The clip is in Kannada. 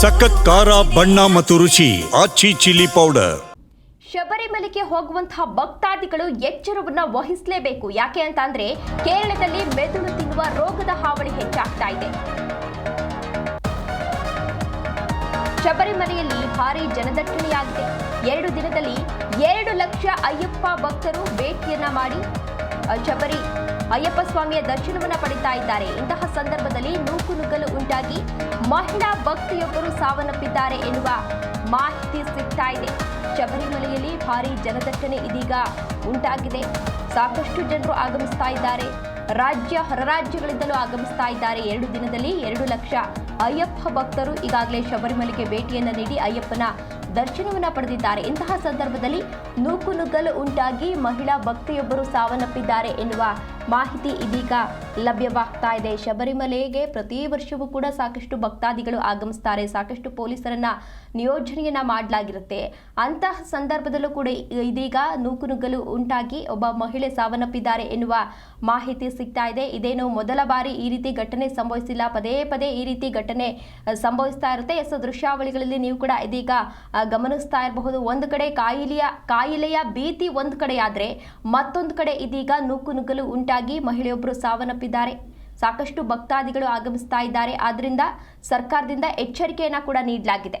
ಸಖತ್ ಖಾರ, ಬಣ್ಣ ಮತ್ತು ರುಚಿ, ಆಚಿ ಚಿಲ್ಲಿ ಪೌಡರ್. ಶಬರಿಮಲೆಗೆ ಹೋಗುವಂತಹ ಭಕ್ತಾದಿಗಳು ಎಚ್ಚರವನ್ನ ವಹಿಸಲೇಬೇಕು. ಯಾಕೆ ಅಂತ ಅಂದ್ರೆ ಕೇರಳದಲ್ಲಿ ಮೆದುಳು ತಿನ್ನುವ ರೋಗದ ಹಾವಳಿ ಹೆಚ್ಚಾಗ್ತಾ ಇದೆ. ಶಬರಿಮಲೆಯಲ್ಲಿ ಭಾರಿ ಜನದಟ್ಟಣೆಯಾಗಿದೆ. ಎರಡು ದಿನದಲ್ಲಿ ಎರಡು ಲಕ್ಷ ಅಯ್ಯಪ್ಪ ಭಕ್ತರು ಭೇಟಿಯನ್ನ ಮಾಡಿ ಶಬರಿ ಅಯ್ಯಪ್ಪ ಸ್ವಾಮಿಯ ದರ್ಶನವನ್ನ ಪಡಿತಾ ಇದ್ದಾರೆ. ಇಂತಹ ಸಂದರ್ಭದಲ್ಲಿ ನೂಕುನುಗ್ಗಲು ಉಂಟಾಗಿ ಮಹಿಳಾ ಭಕ್ತಿಯೊಬ್ಬರು ಸಾವನ್ನಪ್ಪಿದ್ದಾರೆ ಎನ್ನುವ ಮಾಹಿತಿ ಸಿಗ್ತಾ ಇದೆ. ಶಬರಿಮಲೆಯಲ್ಲಿ ಭಾರಿ ಜನದಟ್ಟಣೆ ಇದೀಗ ಉಂಟಾಗಿದೆ. ಸಾಕಷ್ಟು ಜನರು ಆಗಮಿಸ್ತಾ ಇದ್ದಾರೆ. ರಾಜ್ಯ ಹೊರ ರಾಜ್ಯಗಳಿಂದಲೂ ಆಗಮಿಸ್ತಾ ಇದ್ದಾರೆ. ಎರಡು ದಿನದಲ್ಲಿ ಎರಡು ಲಕ್ಷ ಅಯ್ಯಪ್ಪ ಭಕ್ತರು ಈಗಾಗಲೇ ಶಬರಿಮಲೆಗೆ ಭೇಟಿಯನ್ನು ನೀಡಿ ಅಯ್ಯಪ್ಪನ ದರ್ಶನವನ್ನು ಪಡೆದಿದ್ದಾರೆ. ಇಂತಹ ಸಂದರ್ಭದಲ್ಲಿ ನೂಕುನುಗ್ಗಲು ಉಂಟಾಗಿ ಮಹಿಳಾ ಭಕ್ತಿಯೊಬ್ಬರು ಸಾವನ್ನಪ್ಪಿದ್ದಾರೆ ಎನ್ನುವ ಮಾಹಿತಿ ಇದೀಗ ಲಭ್ಯವಾಗ್ತಾ ಇದೆ. ಶಬರಿಮಲೆಗೆ ಪ್ರತಿ ವರ್ಷವೂ ಕೂಡ ಸಾಕಷ್ಟು ಭಕ್ತಾದಿಗಳು ಆಗಮಿಸ್ತಾರೆ. ಸಾಕಷ್ಟು ಪೊಲೀಸರನ್ನ ನಿಯೋಜನೆಯನ್ನ ಮಾಡಲಾಗಿರುತ್ತೆ. ಅಂತಹ ಸಂದರ್ಭದಲ್ಲೂ ಕೂಡ ಇದೀಗ ನೂಕುನುಗ್ಗಲು ಉಂಟಾಗಿ ಒಬ್ಬ ಮಹಿಳೆ ಸಾವನ್ನಪ್ಪಿದ್ದಾರೆ ಎನ್ನುವ ಮಾಹಿತಿ ಸಿಗ್ತಾ ಇದೆ. ಇದೇನು ಮೊದಲ ಬಾರಿ ಈ ರೀತಿ ಘಟನೆ ಸಂಭವಿಸಿಲ್ಲ. ಪದೇ ಪದೇ ಈ ರೀತಿ ಘಟನೆ ಸಂಭವಿಸ್ತಾ ಇರುತ್ತೆ. ಎಸ್, ದೃಶ್ಯಾವಳಿಗಳಲ್ಲಿ ನೀವು ಕೂಡ ಇದೀಗ ಗಮನಿಸ್ತಾ ಇರಬಹುದು. ಒಂದು ಕಡೆ ಕಾಯಿಲೆಯ ಕಾಯಿಲೆಯ ಭೀತಿ ಒಂದು ಕಡೆಯಾದರೆ ಮತ್ತೊಂದು ಕಡೆ ಇದೀಗ ನೂಕುನುಗ್ಗಲು ಉಂಟಾಗಿ ಮಹಿಳೆಯೊಬ್ಬರು ಸಾವನ್ನಪ್ಪಿದ್ದಾರೆ. ಸಾಕಷ್ಟು ಭಕ್ತಾದಿಗಳು ಆಗಮಿಸ್ತಾ ಇದ್ದಾರೆ. ಆದ್ದರಿಂದ ಸರ್ಕಾರದಿಂದ ಎಚ್ಚರಿಕೆಯನ್ನು ಕೂಡ ನೀಡಲಾಗಿದೆ.